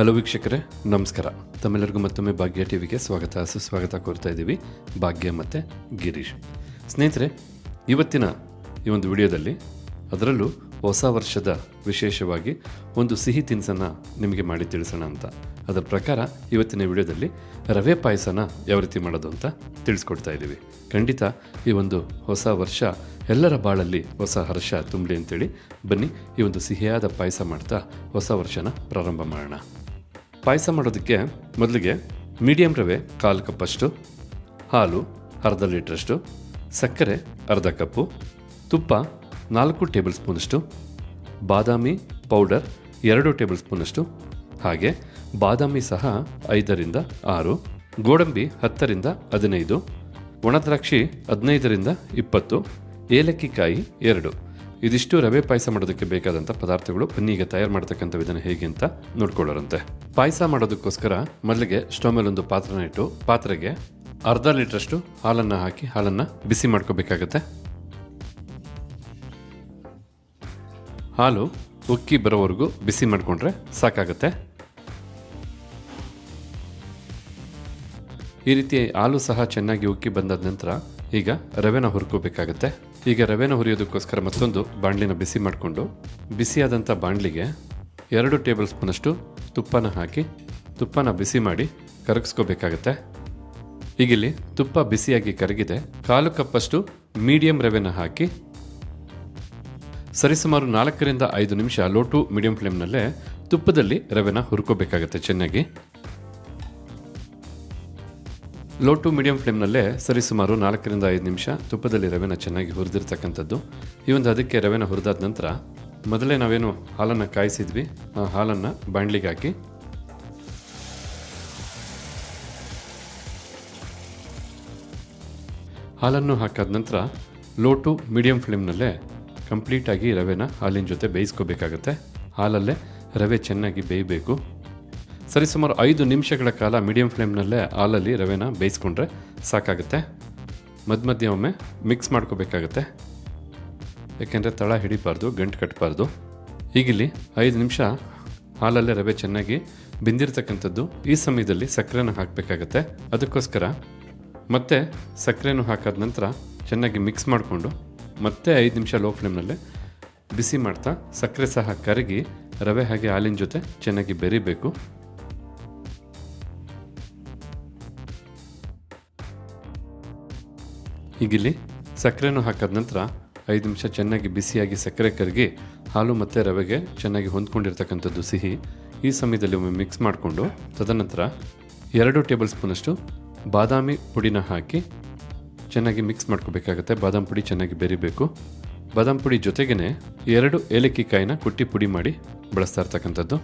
Hello ವೀಕ್ಷಕರೇ, ನಮಸ್ಕಾರ. ತಮ್ಮೆಲ್ಲರಿಗೂ ಮತ್ತೊಮ್ಮೆ ಭಾಗ್ಯ ಟಿವಿಗೆ ಸ್ವಾಗತ, ಸುಸ್ವಾಗತ ಕೋರ್ತಾ ಇದ್ದೀವಿ. ಭಾಗ್ಯ ಮತ್ತು ಗಿರೀಶ್. ಸ್ನೇಹಿತರೆ, ಇವತ್ತಿನ ಈ ಒಂದು ವಿಡಿಯೋದಲ್ಲಿ ಅದರಲ್ಲೂ ಹೊಸ ವರ್ಷದ ವಿಶೇಷವಾಗಿ ಒಂದು ಸಿಹಿ ತಿನಿಸನ್ನು ನಿಮಗೆ ಮಾಡಿ ತಿಳಿಸೋಣ ಅಂತ. ಅದರ ಪ್ರಕಾರ ಇವತ್ತಿನ ವಿಡಿಯೋದಲ್ಲಿ ರವೆ ಪಾಯಸನ ಯಾವ ರೀತಿ ಮಾಡೋದು ಅಂತ ತಿಳಿಸ್ಕೊಡ್ತಾ ಇದ್ದೀವಿ. ಖಂಡಿತ ಈ ಒಂದು ಹೊಸ ವರ್ಷ ಎಲ್ಲರ ಬಾಳಲ್ಲಿ ಹೊಸ ಹರ್ಷ, ತುಂಬಲಿ ಅಂತೇಳಿ ಬನ್ನಿ ಈ ಒಂದು ಸಿಹಿಯಾದ ಪಾಯಸ ಮಾಡ್ತಾ ಹೊಸ ವರ್ಷನ ಪ್ರಾರಂಭ ಮಾಡೋಣ. ಪಾಯಸ ಮಾಡೋದಕ್ಕೆ ಮೊದಲಿಗೆ ಮೀಡಿಯಮ್ ರವೆ ಕಾಲು ಕಪ್ಪಷ್ಟು ಹಾಲು ಅರ್ಧ ಲೀಟ್ರಷ್ಟು, ಸಕ್ಕರೆ ಅರ್ಧ ಕಪ್ಪು, ತುಪ್ಪ ನಾಲ್ಕು ಟೇಬಲ್ ಸ್ಪೂನಷ್ಟು, ಬಾದಾಮಿ ಪೌಡರ್ ಎರಡು ಟೇಬಲ್ ಸ್ಪೂನಷ್ಟು, ಹಾಗೆ ಬಾದಾಮಿ ಸಹ ಐದರಿಂದ ಆರು, ಗೋಡಂಬಿ ಹತ್ತರಿಂದ ಹದಿನೈದು ಒಣದ್ರಾಕ್ಷಿ ಹದಿನೈದರಿಂದ ಇಪ್ಪತ್ತು ಏಲಕ್ಕಿಕಾಯಿ ಎರಡು. ಇದಿಷ್ಟು ರವೆ ಪಾಯಸ ಮಾಡೋದಕ್ಕೆ ಬೇಕಾದಂಥ ಪದಾರ್ಥಗಳು ಪನ್ನಿಗೆ ತಯಾರು ಮಾಡ್ತಕ್ಕಂಥ ವಿಧಾನ ಹೇಗೆ ಅಂತ ನೋಡ್ಕೊಳ್ಳೋರಂತೆ. ಪಾಯಸ ಮಾಡೋದಕ್ಕೋಸ್ಕರ ಮೊದಲಿಗೆ ಸ್ಟವ್ ಮೇಲೆ ಒಂದು ಪಾತ್ರನ ಇಟ್ಟು ಪಾತ್ರೆಗೆ ಅರ್ಧ ಲೀಟ್ರಷ್ಟು ಹಾಲನ್ನು ಹಾಕಿ ಹಾಲನ್ನು ಬಿಸಿ ಮಾಡ್ಕೋಬೇಕಾಗತ್ತೆ. ಹಾಲು ಉಕ್ಕಿ ಬರೋವರೆಗೂ ಬಿಸಿ ಮಾಡಿಕೊಂಡ್ರೆ ಸಾಕಾಗತ್ತೆ. ಈ ರೀತಿ ಹಾಲು ಸಹ ಚೆನ್ನಾಗಿ ಉಕ್ಕಿ ಬಂದಾದ ನಂತರ ಈಗ ರವೆನ ಹುರ್ಕೋಬೇಕಾಗತ್ತೆ. ಈಗ ರವೆನ ಹುರಿಯೋದಕ್ಕೋಸ್ಕರ ಮತ್ತೊಂದು ಬಾಣಲಿನ ಬಿಸಿ ಮಾಡಿಕೊಂಡು, ಬಿಸಿಯಾದಂಥ ಬಾಣಲಿಗೆ ಎರಡು ಟೇಬಲ್ ಸ್ಪೂನಷ್ಟು ತುಪ್ಪನ ಹಾಕಿ ತುಪ್ಪನ ಬಿಸಿ ಮಾಡಿ ಕರಗಿಸ್ಕೋಬೇಕಾಗತ್ತೆ. ಈಗಿಲ್ಲಿ ತುಪ್ಪ ಬಿಸಿಯಾಗಿ ಕರಗಿದೆ. ಕಾಲು ಕಪ್ಪಷ್ಟು ಮೀಡಿಯಂ ರವೆನ ಹಾಕಿ ಸರಿಸುಮಾರು ನಾಲ್ಕರಿಂದ ಐದು ನಿಮಿಷ ಲೋ ಟು ಮೀಡಿಯಂ ಫ್ಲೇಮ್ನಲ್ಲೇ ತುಪ್ಪದಲ್ಲಿ ರವೆನ ಹುರ್ಕೋಬೇಕಾಗತ್ತೆ ಚೆನ್ನಾಗಿ. ಲೋ ಟು ಮೀಡಿಯಂ ಫ್ಲೇಮ್ನಲ್ಲೇ ಸರಿಸುಮಾರು ನಾಲ್ಕರಿಂದ ಐದು ನಿಮಿಷ ತುಪ್ಪದಲ್ಲಿ ರವೆನ ಚೆನ್ನಾಗಿ ಹುರಿದಿರ್ತಕ್ಕಂಥದ್ದು. ಈ ಒಂದು ಅದಕ್ಕೆ ರವೆನ ಹುರಿದಾದ ನಂತರ ಮೊದಲೇ ನಾವೇನು ಹಾಲನ್ನು ಕಾಯಿಸಿದ್ವಿ, ಆ ಹಾಲನ್ನು ಬಾಣಲಿಗೆ ಹಾಕಿ. ಹಾಲನ್ನು ಹಾಕಾದ ನಂತರ ಲೋ ಟು ಮೀಡಿಯಂ ಫ್ಲೇಮ್ನಲ್ಲೇ ಕಂಪ್ಲೀಟಾಗಿ ರವೆನ ಹಾಲಿನ ಜೊತೆ ಬೇಯಿಸ್ಕೋಬೇಕಾಗತ್ತೆ. ಹಾಲಲ್ಲೇ ರವೆ ಚೆನ್ನಾಗಿ ಬೇಯಬೇಕು. ಸರಿಸುಮಾರು ಐದು ನಿಮಿಷಗಳ ಕಾಲ ಮೀಡಿಯಂ ಫ್ಲೇಮ್ನಲ್ಲೇ ಹಾಲಲ್ಲಿ ರವೆನ ಬೇಯಿಸ್ಕೊಂಡ್ರೆ ಸಾಕಾಗುತ್ತೆ. ಮಧ್ಯ ಮಧ್ಯ ಒಮ್ಮೆ ಮಿಕ್ಸ್ ಮಾಡ್ಕೋಬೇಕಾಗತ್ತೆ. ಯಾಕೆಂದರೆ ತಳ ಹಿಡಿಬಾರ್ದು, ಗಂಟು ಕಟ್ಟಬಾರ್ದು ಈಗಿಲ್ಲಿ ಐದು ನಿಮಿಷ ಹಾಲಲ್ಲೇ ರವೆ ಚೆನ್ನಾಗಿ ಬೆಂದಿರ್ತಕ್ಕಂಥದ್ದು ಈ ಸಮಯದಲ್ಲಿ ಸಕ್ಕರೆನ ಹಾಕಬೇಕಾಗತ್ತೆ. ಅದಕ್ಕೋಸ್ಕರ ಮತ್ತೆ ಸಕ್ಕರೆನೂ ಹಾಕಾದ ನಂತರ ಚೆನ್ನಾಗಿ ಮಿಕ್ಸ್ ಮಾಡಿಕೊಂಡು ಮತ್ತೆ ಐದು ನಿಮಿಷ ಲೋ ಫ್ಲೇಮ್ನಲ್ಲೇ ಬಿಸಿ ಮಾಡ್ತಾ ಸಕ್ಕರೆ ಸಹ ಕರಗಿ ರವೆ ಹಾಗೆ ಹಾಲಿನ ಜೊತೆ ಚೆನ್ನಾಗಿ ಬೆರಿಬೇಕು. ಈಗಿಲ್ಲಿ ಸಕ್ಕರೆನೂ ಹಾಕಿದ ನಂತರ ಐದು ನಿಮಿಷ ಚೆನ್ನಾಗಿ ಬಿಸಿಯಾಗಿ ಸಕ್ಕರೆ ಕರಗಿ ಹಾಲು ಮತ್ತು ರವೆಗೆ ಚೆನ್ನಾಗಿ ಹೊಂದ್ಕೊಂಡಿರ್ತಕ್ಕಂಥದ್ದು ಸಿಹಿ ಈ ಸಮಯದಲ್ಲಿ ಒಮ್ಮೆ ಮಿಕ್ಸ್ ಮಾಡಿಕೊಂಡು ತದನಂತರ ಎರಡು ಟೇಬಲ್ ಸ್ಪೂನಷ್ಟು ಬಾದಾಮಿ ಪುಡಿನ ಹಾಕಿ ಚೆನ್ನಾಗಿ ಮಿಕ್ಸ್ ಮಾಡ್ಕೋಬೇಕಾಗತ್ತೆ. ಬಾದಾಮ್ ಪುಡಿ ಚೆನ್ನಾಗಿ ಬೆರಿಬೇಕು. ಬಾದಾಮ್ ಪುಡಿ ಜೊತೆಗೇ ಎರಡು ಏಲಕ್ಕಿ ಕಾಯಿನ ಕುಟ್ಟಿ ಪುಡಿ ಮಾಡಿ ಬಳಸ್ತಾ ಇರ್ತಕ್ಕಂಥದ್ದು.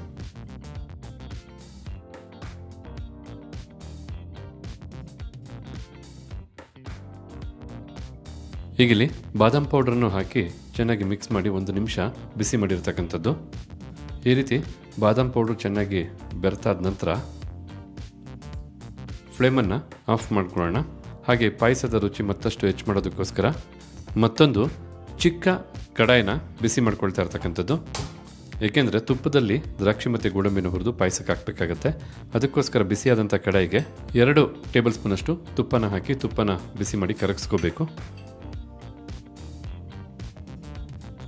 ಹೀಗಿಲ್ಲಿ ಬಾದಾಮ್ ಪೌಡ್ರನ್ನು ಹಾಕಿ ಚೆನ್ನಾಗಿ ಮಿಕ್ಸ್ ಮಾಡಿ ಒಂದು ನಿಮಿಷ ಬಿಸಿ ಮಾಡಿರ್ತಕ್ಕಂಥದ್ದು. ಈ ರೀತಿ ಬಾದಾಮ್ ಪೌಡ್ರ್ ಚೆನ್ನಾಗಿ ಬೆರೆತಾದ ನಂತರ ಫ್ಲೇಮನ್ನು ಆಫ್ ಮಾಡ್ಕೊಳ್ಳೋಣ. ಹಾಗೆ ಪಾಯಸದ ರುಚಿ ಮತ್ತಷ್ಟು ಹೆಚ್ಚು ಮಾಡೋದಕ್ಕೋಸ್ಕರ ಮತ್ತೊಂದು ಚಿಕ್ಕ ಕಡಾಯಿನ ಬಿಸಿ ಮಾಡ್ಕೊಳ್ತಾ ಇರ್ತಕ್ಕಂಥದ್ದು. ಏಕೆಂದರೆ ತುಪ್ಪದಲ್ಲಿ ದ್ರಾಕ್ಷಿ ಮತ್ತು ಗೋಡಂಬಿನ ಹುರಿದು ಪಾಯಸಕ್ಕೆ ಹಾಕಬೇಕಾಗತ್ತೆ. ಅದಕ್ಕೋಸ್ಕರ ಬಿಸಿಯಾದಂಥ ಕಡಾಯಿಗೆ ಎರಡು ಟೇಬಲ್ ಸ್ಪೂನಷ್ಟು ತುಪ್ಪನ ಹಾಕಿ ತುಪ್ಪನ ಬಿಸಿ ಮಾಡಿ ಕರಗಿಸ್ಕೋಬೇಕು.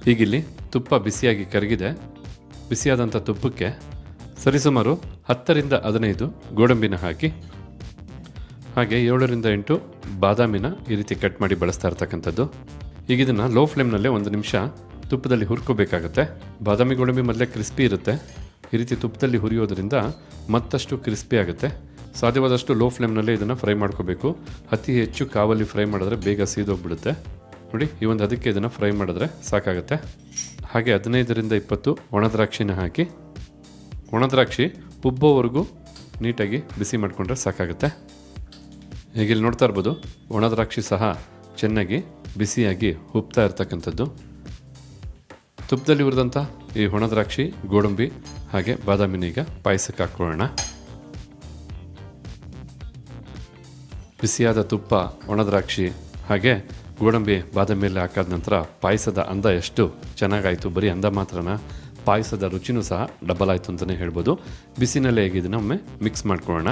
ಹೀಗಿಲ್ಲಿ ತುಪ್ಪ ಬಿಸಿಯಾಗಿ ಕರಗಿದೆ. ಬಿಸಿಯಾದಂಥ ತುಪ್ಪಕ್ಕೆ ಸರಿಸುಮಾರು ಹತ್ತರಿಂದ ಹದಿನೈದು ಗೋಡಂಬಿನ ಹಾಕಿ, ಹಾಗೆ ಏಳರಿಂದ ಎಂಟು ಬಾದಾಮಿನ ಈ ರೀತಿ ಕಟ್ ಮಾಡಿ ಬಳಸ್ತಾ ಇರ್ತಕ್ಕಂಥದ್ದು. ಈಗ ಇದನ್ನು ಲೋ ಫ್ಲೇಮ್ನಲ್ಲೇ ಒಂದು ನಿಮಿಷ ತುಪ್ಪದಲ್ಲಿ ಹುರ್ಕೋಬೇಕಾಗತ್ತೆ. ಬಾದಾಮಿ ಗೋಡಂಬಿ ಮೊದಲೇ ಕ್ರಿಸ್ಪಿ ಇರುತ್ತೆ. ಈ ರೀತಿ ತುಪ್ಪದಲ್ಲಿ ಹುರಿಯೋದ್ರಿಂದ ಮತ್ತಷ್ಟು ಕ್ರಿಸ್ಪಿ ಆಗುತ್ತೆ. ಸಾಧ್ಯವಾದಷ್ಟು ಲೋ ಫ್ಲೇಮ್ನಲ್ಲೇ ಇದನ್ನು ಫ್ರೈ ಮಾಡ್ಕೋಬೇಕು. ಅತಿ ಹೆಚ್ಚು ಕಾವಲ್ಲಿ ಫ್ರೈ ಮಾಡಿದ್ರೆ ಬೇಗ ಸೀದೋಗ್ಬಿಡುತ್ತೆ. ನೋಡಿ ಈ ಒಂದು ಅದಕ್ಕೆ ಇದನ್ನು ಫ್ರೈ ಮಾಡಿದ್ರೆ ಸಾಕಾಗುತ್ತೆ. ಹಾಗೆ ಹದಿನೈದರಿಂದ ಇಪ್ಪತ್ತು ಒಣದ್ರಾಕ್ಷಿನ ಹಾಕಿ ಒಣದ್ರಾಕ್ಷಿ ಉಬ್ಬೋವರೆಗೂ ನೀಟಾಗಿ ಬಿಸಿ ಮಾಡಿಕೊಂಡ್ರೆ ಸಾಕಾಗುತ್ತೆ. ಇಲ್ಲಿ ನೋಡ್ತಾ ಇರ್ಬೋದು ಒಣದ್ರಾಕ್ಷಿ ಸಹ ಚೆನ್ನಾಗಿ ಬಿಸಿಯಾಗಿ ಉಬ್ತಾ ಇರ್ತಕ್ಕಂಥದ್ದು. ತುಪ್ಪದಲ್ಲಿ ಹುರಿದಂಥ ಈ ಒಣದ್ರಾಕ್ಷಿ ಗೋಡಂಬಿ, ಹಾಗೆ ಬಾದಾಮಿನ ಈಗ ಪಾಯಸಕ್ಕೆ ಹಾಕ್ಕೊಳ್ಳೋಣ ಬಿಸಿಯಾದ ತುಪ್ಪ ಒಣದ್ರಾಕ್ಷಿ ಹಾಗೆ ಗೋಡಂಬಿ ಬಾದಾಮಿ ಎಲ್ಲ ಹಾಕಾದ ನಂತರ ಪಾಯಸದ ಅಂದ ಎಷ್ಟು? ಚೆನ್ನಾಗಾಯಿತು. ಬರೀ ಅಂದ ಮಾತ್ರನ? ಪಾಯಸದ ರುಚಿನೂ ಸಹ ಡಬಲ್ ಆಯಿತು ಅಂತಲೇ ಹೇಳ್ಬೋದು. ಬಿಸಿನಲ್ಲೇ ಹೇಗೆ ಇದನ್ನ ಒಮ್ಮೆ ಮಿಕ್ಸ್ ಮಾಡ್ಕೊಳ್ಳೋಣ.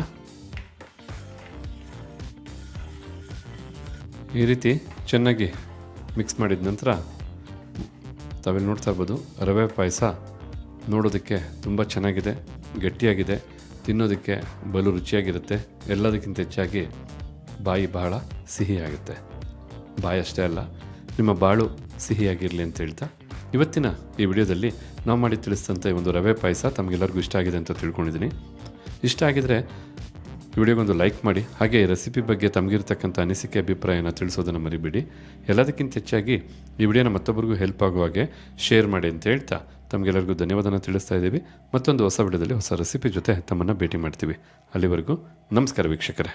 ಈ ರೀತಿ ಚೆನ್ನಾಗಿ ಮಿಕ್ಸ್ ಮಾಡಿದ ನಂತರ ತಾವಿಲ್ಲಿ ನೋಡ್ತಾ ಇರ್ಬೋದು, ರವೆ ಪಾಯಸ ನೋಡೋದಕ್ಕೆ ತುಂಬ ಚೆನ್ನಾಗಿದೆ, ಗಟ್ಟಿಯಾಗಿದೆ, ತಿನ್ನೋದಕ್ಕೆ ಬಲು ರುಚಿಯಾಗಿರುತ್ತೆ, ಎಲ್ಲದಕ್ಕಿಂತ ಹೆಚ್ಚಾಗಿ ಬಾಯಿ ಬಹಳ ಸಿಹಿಯಾಗುತ್ತೆ. ಬಾಯಿ ಅಷ್ಟೇ ಅಲ್ಲ, ನಿಮ್ಮ ಬಾಳು ಸಿಹಿಯಾಗಿರಲಿ ಅಂತ ಹೇಳ್ತಾ, ಇವತ್ತಿನ ಈ ವಿಡಿಯೋದಲ್ಲಿ ನಾವು ಮಾಡಿ ತಿಳಿಸಿದಂಥ ಒಂದು ರವೆ ಪಾಯಸ ತಮಗೆಲ್ಲರಿಗೂ ಇಷ್ಟ ಆಗಿದೆ ಅಂತ ತಿಳ್ಕೊಂಡಿದ್ದೀನಿ. ಇಷ್ಟ ಆಗಿದರೆ ವಿಡಿಯೋಗೊಂದು ಲೈಕ್ ಮಾಡಿ, ಹಾಗೆ ಈ ರೆಸಿಪಿ ಬಗ್ಗೆ ತಮಗಿರ್ತಕ್ಕಂಥ ಅನಿಸಿಕೆ, ಅಭಿಪ್ರಾಯನ ತಿಳಿಸೋದನ್ನು ಮರಿಬೇಡಿ. ಎಲ್ಲದಕ್ಕಿಂತ ಹೆಚ್ಚಾಗಿ ಈ ವಿಡಿಯೋನ ಮತ್ತೊಬ್ಬರಿಗೂ ಹೆಲ್ಪ್ ಆಗುವ ಹಾಗೆ ಶೇರ್ ಮಾಡಿ ಅಂತ ಹೇಳ್ತಾ ತಮಗೆಲ್ಲರಿಗೂ ಧನ್ಯವಾದನ ತಿಳಿಸ್ತಾ ಇದ್ದೀವಿ. ಮತ್ತೊಂದು ಹೊಸ ವಿಡಿಯೋದಲ್ಲಿ ಹೊಸ ರೆಸಿಪಿ ಜೊತೆ ತಮ್ಮನ್ನು ಭೇಟಿ ಮಾಡ್ತೀವಿ. ಅಲ್ಲಿವರೆಗೂ ನಮಸ್ಕಾರ ವೀಕ್ಷಕರೇ.